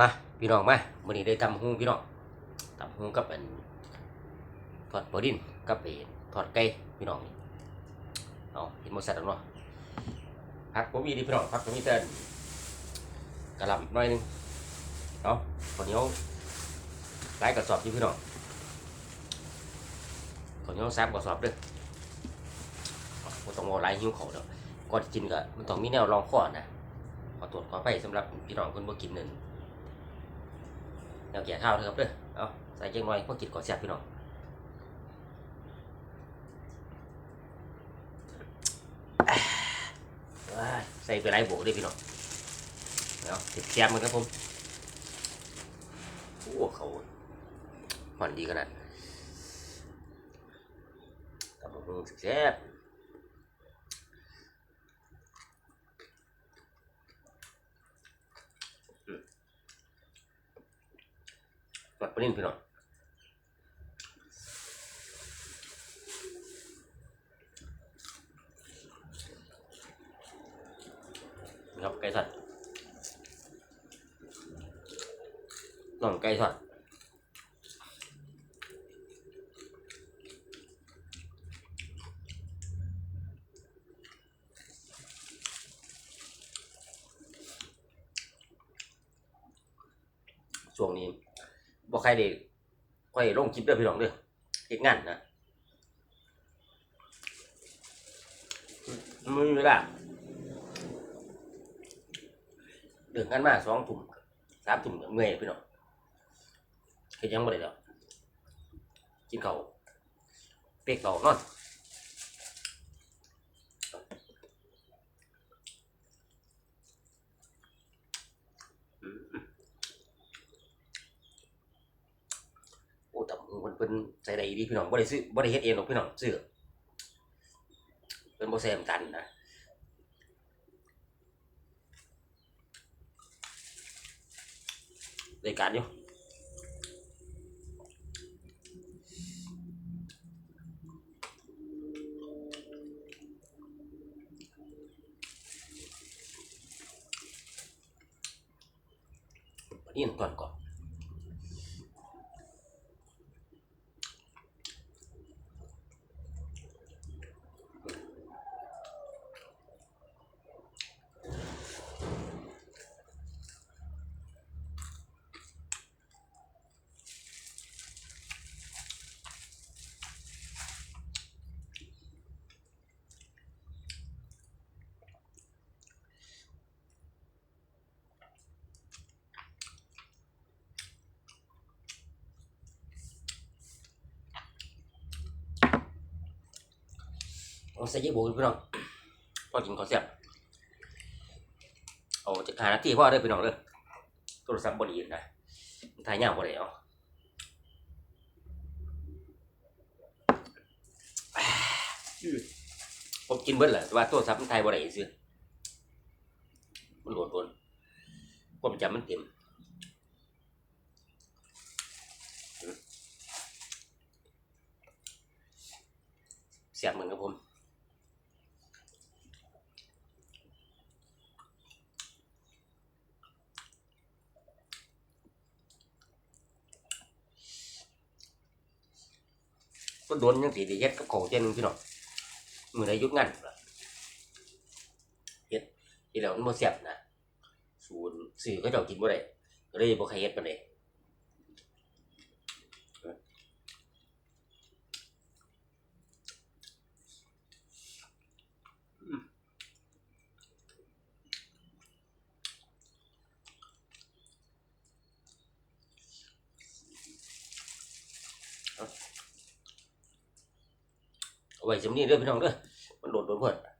มาพี่น้องมาวันนี้ได้ทำหุ้งพี่น้องทำหุ้งกับเป็นทอดปรดินกับเป็นทอดไก่พี่น้องนี่เอาเห็นหมดสัตว์แล้วเนาะผักผมมีดีพี่น้องผักผมมีแต่กระลำหน่อยนึงเอาข้าวเหนียวหลายกระสอบอยู่พี่น้องข้าวเหนียวสามกระสอบเด้อบ่ต้องเอาหลายหิ้วเขาเด้อก่อนกินก็มันต้องมีแนวรองข้อนะขอตรวจขอไปสำหรับพี่น้องคนบ่กินหนั่น แนวแก่ข้าวนะครับเด้อเอาใส่เจ้งหน่อยพวกกินก่อนแซ่บพี่น้องว้ายใส่ไปไรโบกด้วยพี่น้องเอาติดแซ่บมันครับผมโอ้เขาหอนดีขนาดตำบักหุ่งแซ่บ ปัดปลานิ่นพี่น้องนี่ครับไก่ทอดน่องไก่ทอดช่วงนี้ บ่ใครได้ค่อยลงคลิปเด้อพี่น้องเด้อเฮ็ดงานนะมันไม่มีเวลาเดินกันมาสองทุ่มสามทุ่มเมื่อยพี่น้องเฮ็ดยังบ่ได้ดอกกินข้าวเปียกข้าวนอน โอ้แต่มันเป็นใส่ได้ดีพี่น้องบ่ได้ซื้อบ่ได้เฮ็ดเองหรอกพี่น้องซื้อเป็นบ่แซมกันนะได้การอยู่นี่ก่อนก่อน ใส่ยี่บูพี่น้องพอกินข้าวแซ่บเอาจะหาหน้าที่พ่อได้พี่น้องเด้อโทรศัพท์บ่ดีนะมันถ่ายยากกวบ่ได้เอาผมกินเบิดแหละว่าโทรศัพท์มันถ่ายบ่ได้ซื่อมันโหลดโดนความจำมันเต็มเสียบเหมือนกับผม โดนยังสีได้เฮ็ดกับของเจ้านึงพี่น้องมือใดยุดงานเฮ็ดที่แล้วมันบ่แซ่บนะสูนซื้อเขาเจ้ากินบ่ได้ก็เลยบ่ใครเฮ็ดปานใดอืมเอ ไว้จำนี้เด้อพี่น้องเด้อมันโดดโดนเพื่อน